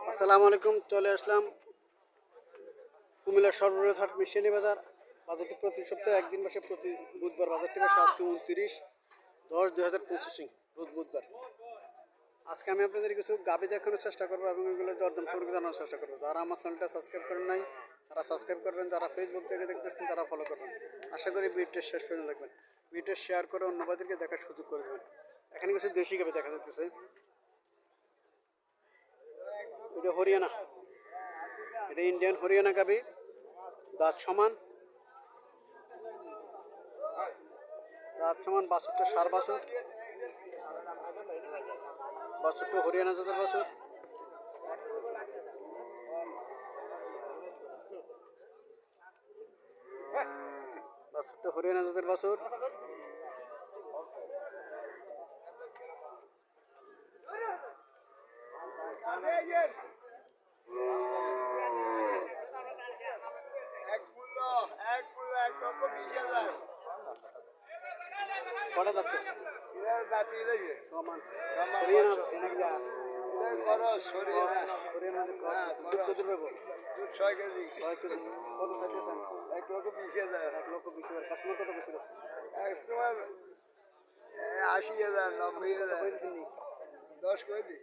আসসালামু আলাইকুম, চলে আসলাম কুমিল্লার সর্ববৃহৎ হাট মিশনি বাজার। বাজারটি প্রতি সপ্তাহে একদিন বসে, প্রতি বুধবার বাজারটি বসে, আজকে উনত্রিশ দশ দুই হাজার পঁচিশে রোজ বুধবার। আজকে আমি আপনাদের কিছু গাবি দেখানোর চেষ্টা করব এবং এগুলো দরদাম সম্পর্কে জানানোর চেষ্টা করব। যারা আমার চ্যানেলটা সাবস্ক্রাইব করেন নাই, তারা সাবস্ক্রাইব করবেন, যারা ফেসবুক থেকে দেখতেছেন, তারা ফলো করবেন। আশা করি ভিডিওটা শেষ পর্যন্ত দেখবেন। ভিডিও শেয়ার করে অন্যবাদেরকে দেখার সুযোগ করে দেবেন। এখানে কিছু দেশি গাবি দেখা যাচ্ছে এটা হরিয়ানা। এটা ইন্ডিয়ান হরিয়ানা গাবি। দাঁত সমান। দাঁত সমান বাছুরটা সার বাছুর বাছুরটা হরিয়ানা জাতের বাছুর। বাছুরটা হরিয়ানা জাতের বাছুর। এক মূল্য এক মূল্য এক লক্ষ বিশ হাজার কটা যাচ্ছে এটা জাতি রয়েছে সমান হরিয়ানা যাচ্ছে নাকি যা? এটা করো শরীর হরিয়ানা হ্যাঁ, দুধ কত পাবো দুধ ছয় কেজি ছয় কেজি কত চাইতেছেন এক লক্ষ বিশ হাজার এক লক্ষ বিশ হাজার কাস্টমার কত এক সময় আশি হাজার নব্বই হাজার দশ করে দিই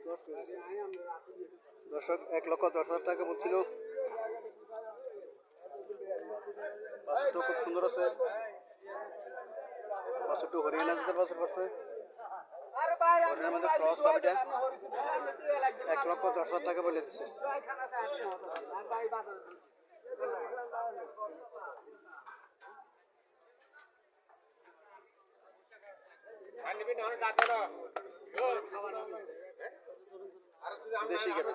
দর্শক, এক লক্ষ দশ হাজার টাকা বলছিল। খুব সুন্দর আছে। বাছুরটা হরিয়ানা জাতের বাছুর করছে। হরিয়ানার মধ্যে ক্রস গাবিটা এক লক্ষ দশ হাজার টাকা বলে দিচ্ছে। দেশি গাবি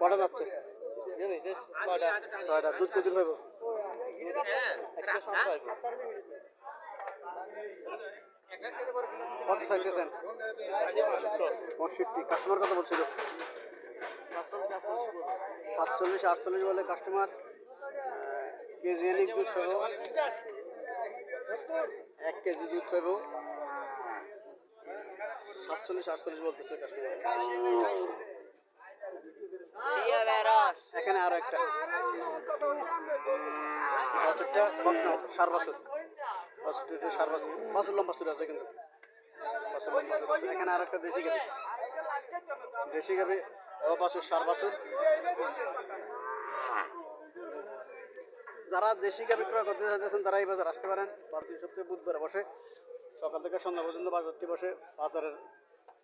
কটা যাচ্ছে? ছয়টা দুধ কত পাবো কত চাইতেছেন? পঁয়ষট্টি। কাস্টমার কথা বলছিল? সাতচল্লিশ আটচল্লিশ বলে কাস্টমার কেজি এনে দুধ পাবো এক কেজি দুধ পাবো সাতচল্লিশ আটচল্লিশ বলতেছে কাস্টমার এখানে আরও একটা। বছরটা বকনা সার বছর। বছরটা সার বছর। বছর লম্বা চুরি আছে কিন্তু। বছর লম্বা এখানে আর একটা দেশি গাবি। দেশি গাবি। ও বাছুর সার বাছুর। যারা দেশি গাবি ক্রয় করতে চাইতেছেন তারা এই বাজার আসতে পারেন। প্রতি সপ্তাহে বুধবার বসে। সকাল থেকে সন্ধ্যা পর্যন্ত বাজারটি বসে বাজারের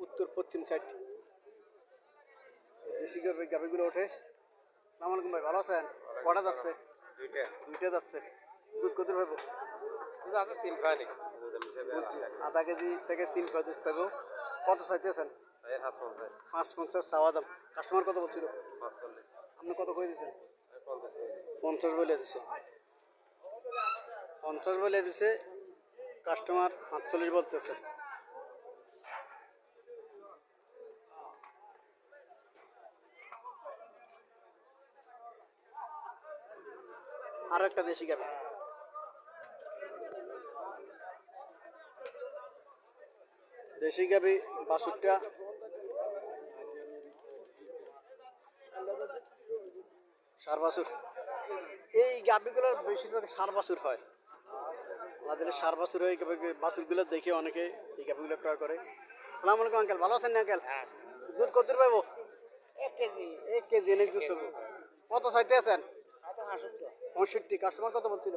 উত্তর পশ্চিম সাইড দেশি গাবি গাবিগুলো ওঠে। সালাম আলাইকুম ভাই ভালো আছেন? কটা যাচ্ছে? দুইটা। দুইটা যাচ্ছে। দুধ কত পাবো তিন আধা কেজি থেকে তিন কেজি দুধ পাবো কত চাইতেছেন? পাঁচ পঞ্চাশ। চাওয়া দাম। কাস্টমার কত বলছিল? আপনি কত করে দিয়েছেন পঞ্চাশ। পঞ্চাশ বলে দিছে। পঞ্চাশ বলে দিছে কাস্টমার সাতচল্লিশ বলতেছে। আর একটা দেশি গাবে দেশি গাবি বাসুরটা সার বাসুর এই গাবিগুলোর বেশিরভাগ সার বাসুর হয়। আমাদের সার বাছুর হয় বাছুরগুলো দেখে অনেকে এই গাবিগুলো ক্রয় করে। আসসালামু আলাইকুম আঙ্কেল। ভালো আছেন না আঙ্কেল? দুধ কত দূর পাবো এক কেজি। এক কেজি এনে দুধ পাবো কত সাইতে আছেন? পঁয়ষট্টি। কাস্টমার কত বলছিল?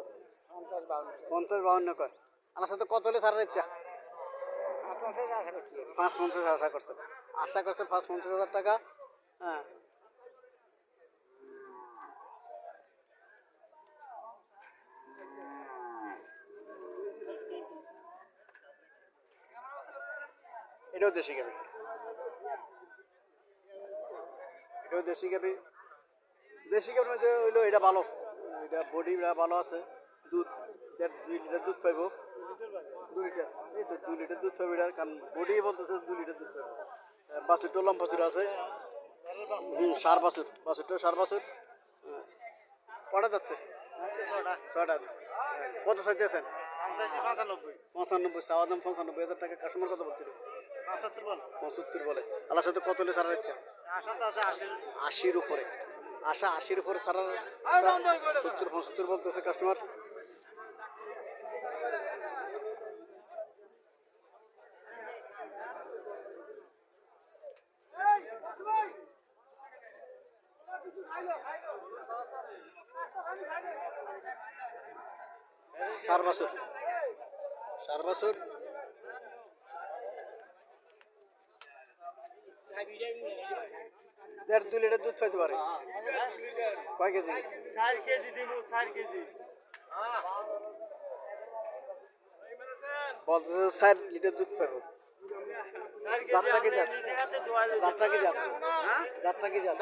পঞ্চাশ বাউন্ন। কয়। আমার সাথে কত হলে সারার ইচ্ছা? পাঁচ পঞ্চাশ আশা করছে। আশা করছে পাঁচ পঞ্চাশ হাজার টাকা? হ্যাঁ। এটাও দেশি গাবি। এটাও দেশি গাবি। দেশি গাবির মধ্যে হইল এটা ভালো। এটা বডি ভালো আছে। দুধ দেড় দুই লিটার দুধ পাইব। দুই লিটার? এই তো দুই লিটার দুধ পাইব এটার কারণ বডি বলতেছে দুই লিটার দুধ পাইব। বাছুর টোলাম বাছুর আছে। হুম সার বাছুর। বাছুরটা সার বাছুর। কটা যাচ্ছে? ছটা। কত চাইতেছেন? পঁচানব্বই। চাওয়া দাম পঁচানব্বই হাজার টাকা। কাস্টমার কত বলছিল? পঁচাত্তর বলে। আল্লাহ সাথে কত হলে ছাড়ার ইচ্ছা? আশির উপরে। আশা আশির উপরে ছাড়ার সত্তর পঁচাত্তর বলতেছে কাস্টমার চার বছর। চার বছর। দেড় দুই লিটার দুধ পাইতে পারে। কয় কেজি? বলতেছে ষাট লিটার দুধ পাবো যাত্রা কি যাত্রা? কি জাত যাত্রা কি জাত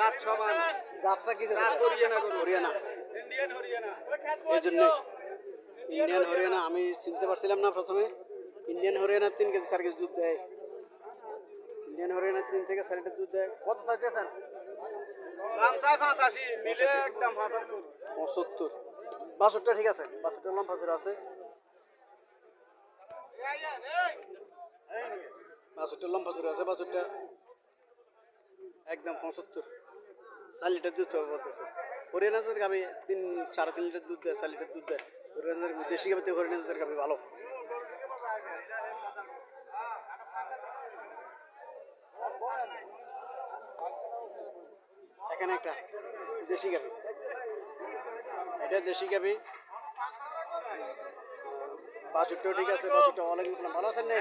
যাত্রা কি জাত হরিয়ানা এই জন্য ইন্ডিয়ান হরিয়ানা আমি চিনতে পারছিলাম না প্রথমে। ইন্ডিয়ান হরিয়ানা তিন কেজি চার কেজি দুধ দেয়। ইন্ডিয়ান হরিয়ানা তিন থেকে চার লিটার দুধ দেয়। কত চাইতেছেন পঁচাত্তর। বাষট্টি ঠিক আছে? বাষট্টি লম্বা ফের আছে। বাষট্টি লম্বা জোর আছে বাষট্টি একদম পঁচাত্তর। চার লিটার দুধ পাবে বলতেছে। হরিয়ানা জাতের গাবি তিন সাড়ে তিন লিটার দুধ দেয় চার লিটার দুধ দেয়। হরিয়ানা দেশি গাবিতে হরিয়ানা জাতের গাবি ভালো। এখানে একটা দেশি গাবি এটা দেশি গাবি বাছুরটাও ঠিক আছে বাছুরটা ওয়ালাইকুম আসসালাম ভালো আছেন না?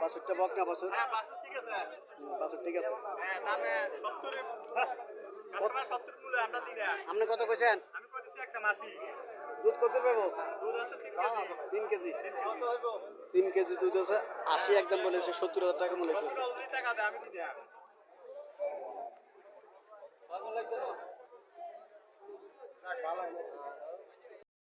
বাছুরটা বক না বাছুর। বাছুর ঠিক আছে। আপনি কত কইছেন? দুধ কত পাবো? তিন কেজি। তিন কেজি দুধ আছে, আশি একদম বলেছে সত্তর হাজার টাকা মূল্য হইতেছে